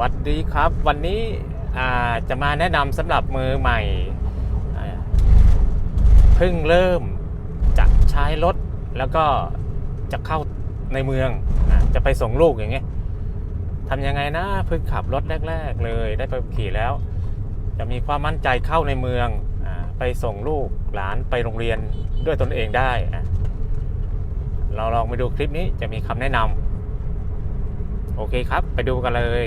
สวัสดีครับวันนี้จะมาแนะนำสำหรับมือใหม่เพิ่งเริ่มจะใช้รถแล้วก็จะเข้าในเมืองอาจะไปส่งลูกอย่างเงี้ยทำยังไงนะเพิ่งขับรถแรก ๆ เลยได้ไปขี่แล้ว จะมีความมั่นใจเข้าในเมืองอไปส่งลูกหลานไปโรงเรียนด้วยตนเองได้ เราลองไปดูคลิปนี้จะมีคำแนะนำโอเคครับ ไปดูกันเลย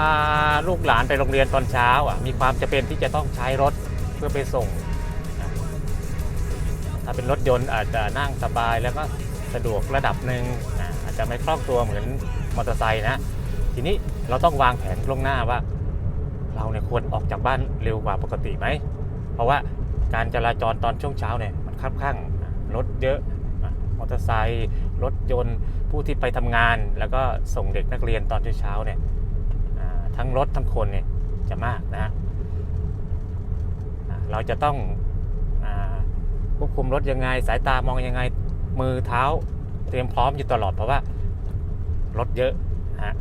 าลูกหลานไปโรงเรียนตอนเช้าอะมีความจะเป็นที่จะต้องใช้รถเพื่อไปส่ง ถ้าเป็นรถยนต์อาจจะนั่งสบายแล้วก็สะดวกระดับหนึ่งอาจจะไม่คล่องตัวเหมือนมอเตอร์ไซค์นะ ทีนี้เราต้องวางแผนล่วงหน้าว่า เราเนี่ยควรออกจากบ้านเร็วกว่าปกติไหม เพราะว่าการจราจรตอนช่วงเช้าเนี่ยมันคับข้างรถเยอะมอเตอร์ไซค์รถยนต์ผู้ที่ไปทำงาน แล้วก็ส่งเด็กนักเรียนตอนเช้าเนี่ย ทั้งรถทั้งคนเนี่ยจะมากนะฮะเราจะต้องควบคุมรถยังไง สายตามองยังไงมือเท้าเตรียมพร้อมอยู่ตลอดเพราะว่ารถเยอะนะฮะ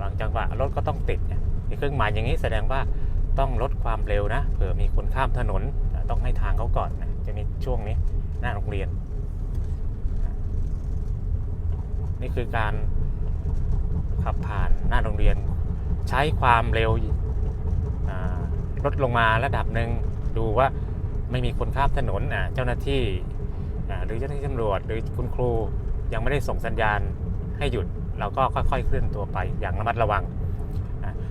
บางจังหวะรถก็ต้องติดเนี่ยมีเครื่องหมายอย่างนี้แสดงว่าต้องลดความเร็วนะเผื่อมีคนข้ามถนนต้องให้ทางเขาก่อนนะจะมีช่วงนี้หน้าโรงเรียน นี่คือการ ขับผ่านหน้าโรงเรียน ใช้ความเร็วลดลงมาระดับหนึ่งดูว่าไม่มีคนข้ามถนนเจ้าหน้าที่หรือเจ้าหน้าที่ตำรวจ หรือคุณครูยังไม่ได้ส่งสัญญาณให้หยุดเราก็ค่อยๆเคลื่อนตัวไปอย่างระมัดระวัง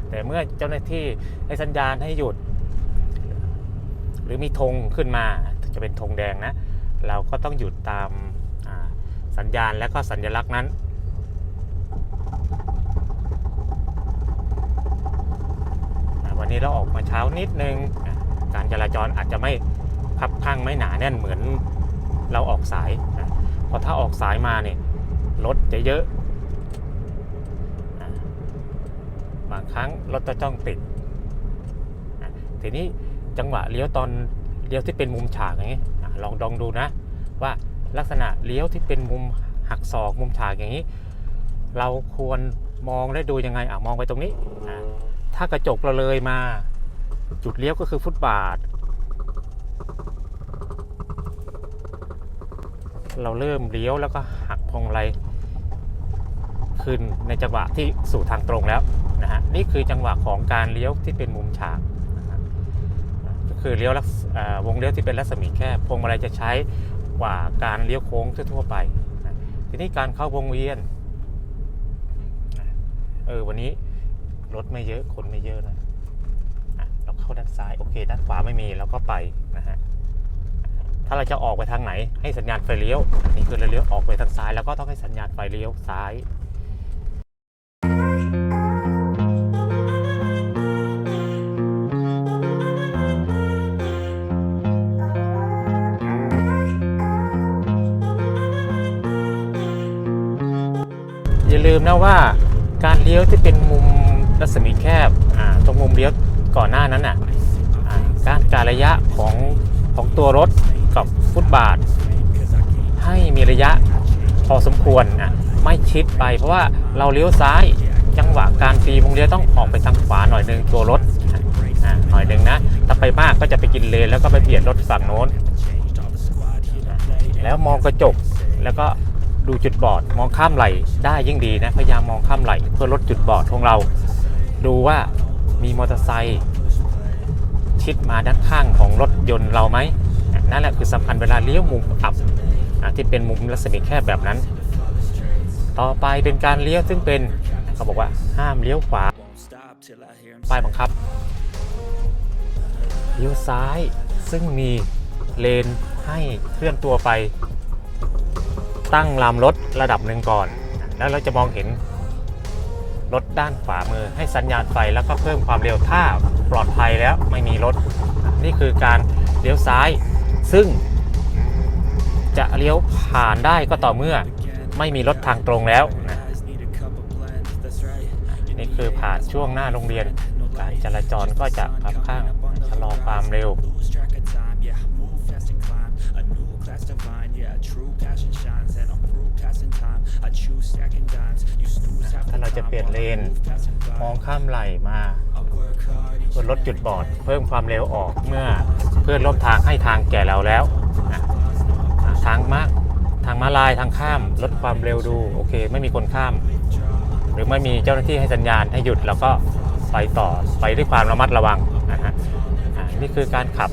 แต่เมื่อเจ้าหน้าที่ให้สัญญาณให้หยุด หรือมีธงขึ้นมาจะเป็นธงแดงนะ เราก็ต้องหยุดตามสัญญาณและก็สัญลักษณ์นั้น อ่า วันนี้เราออกมาเช้านิดนึงอะการจราจรอาจจะไม่คับข้างไม่หนาแน่นเหมือนเราออกสายเพราะถ้าออกสายมาเนี่ยรถจะเยอะบางครั้งรถจะจ้องติดทีนี้จังหวะเลี้ยวตอนเลี้ยวที่เป็นมุมฉากอย่างนี้ลองดองดูนะ ว่าลักษณะเลี้ยวที่เป็นมุมหักศอกมุมฉากอย่างนี้ เราควรมองและดูยังไงอะมองไปตรงนี้อะ ถ้ากระจกเราเลยมา จุดเลี้ยวก็คือฟุตบาท เราเริ่มเลี้ยวแล้วก็หักพวงมาลัยขึ้นในจังหวะที่สู่ทางตรงแล้วนะฮะนี่คือจังหวะของการเลี้ยวที่เป็นมุมฉากก็คือเลี้ยวลักษ์วงเลี้ยวที่เป็นรัศมีแคบพวงมาลัยจะใช้กว่าการเลี้ยวโค้งทั่วไปทีนี้การเข้าวงเวียนเออวันนี้ รถไม่เยอะคนไม่เยอะนะเราเข้าด้านซ้ายโอเค ด้านขวาไม่มีเราก็ไปนะฮะถ้าเราจะออกไปทางไหน ให้สัญญาณไฟเลี้ยวอันนี้คือเราเลี้ยวออกไปทางซ้ายแล้วก็ต้องให้สัญญาณไฟเลี้ยวซ้ายอย่าลืมนะว่าการเลี้ยวที่เป็นมุม รัศมีแคบตรงมุมเลี้ยวก่อนหน้านั้นอะการการระยะของของตัวรถกับฟุตบาท ให้มีระยะพอสมควรอะไม่ชิดไปเพราะว่าเราเลี้ยวซ้ายจังหวะการตีวงเลี้ยวต้องออกไปทางขวาหน่อยนึงตัวรถหน่อยนึงนะถ้าไปมากก็จะไปกินเลนแล้วก็ไปเบียดรถฝั่งโน้น แล้วมองกระจกแล้วก็ดูจุดบอดมองข้ามไหลได้ยิ่งดีนะพยายามมองข้ามไหลเพื่อลดจุดบอดของเรา ดูว่ามีมอเตอร์ไซค์ชิดมาด้านข้างของรถยนต์เราไหมนั่นแหละคือสำคัญเวลาเลี้ยวมุมอับที่เป็นมุมรัศมีแคบแบบนั้น ต่อไปเป็นการเลี้ยวซึ่งเป็นเขาบอกว่าห้ามเลี้ยวขวาป้ายบังคับเลี้ยวซ้ายซึ่งมีเลนให้เคลื่อนตัวไป ตั้งลำรถระดับหนึ่งก่อน แล้วเราจะมองเห็น รถด้านขวามือให้สัญญาณไฟแล้วก็เพิ่มความเร็วถ้าปลอดภัยแล้วไม่มีรถ นี่คือการเลี้ยวซ้าย ซึ่ง จะเลี้ยวผ่านได้ก็ต่อเมื่อไม่มีรถทางตรงแล้วนะนี่คือผ่านช่วงหน้าโรงเรียน การจราจรก็จะขับข้างชะลอความเร็ว ถ้าเราจะเปลี่ยนเลน มองข้ามไหลมาเพื่อลดจุดบอด เพิ่มความเร็วออกเมื่อเพื่อนร่วมทางให้ทางแก่เราแล้วนะอะทางมาทางมาลายทางข้ามลดความเร็วดู โอเค ไม่มีคนข้าม หรือไม่มีเจ้าหน้าที่ให้สัญญาณให้หยุดแล้วก็ไปต่อไปด้วยความระมัดระวังนะฮะอ่านี่คือการขับ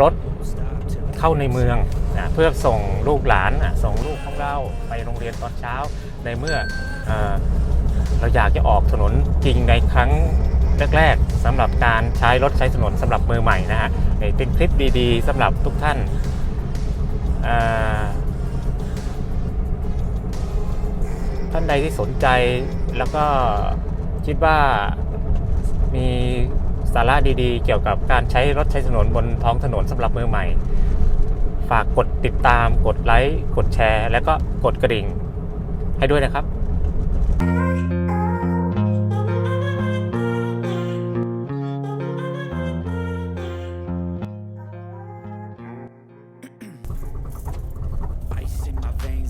รถเข้าในเมืองนะ เพื่อส่งลูกหลานอะส่งลูกของเราไปโรงเรียนตอนเช้า ในเมื่อเอเราอยากจะออกถนนจริงในครั้งแรกๆสำหรับการใช้รถใช้ถนนสำหรับมือใหม่นะฮะเป็นคลิปดีๆสำหรับทุกท่านท่านใดที่สนใจแล้วก็คิดว่ามีสาระดีๆ เกี่ยวกับการใช้รถใช้ถนนบนท้องถนนสำหรับมือใหม่ ฝากกดติดตาม กดไลค์ กดแชร์ แล้วก็กดกระดิ่งให้ด้วยนะครับ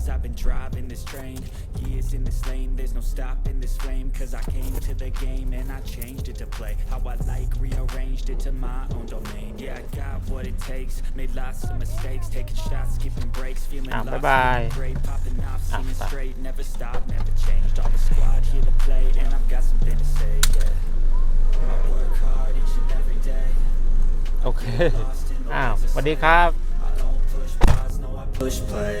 in my veins, I've been driving this train. Years in this lane, there's no stopping this flame. Cause I came to the game and I changed it to play. How I like, rearranged it to my own domain. Yeah, I got what it takes. Made lots of mistakes, taking shots, skipping breaks, feeling Ah, lost, bye-bye. feeling great, popping off, Ah, singing bye. straight, never stopped, never changed. All the squad here to play, and I've got something to say. Yeah, I work hard each and every day. โอเค อ้าวสวัสดีครับ I don't push pause, no I push play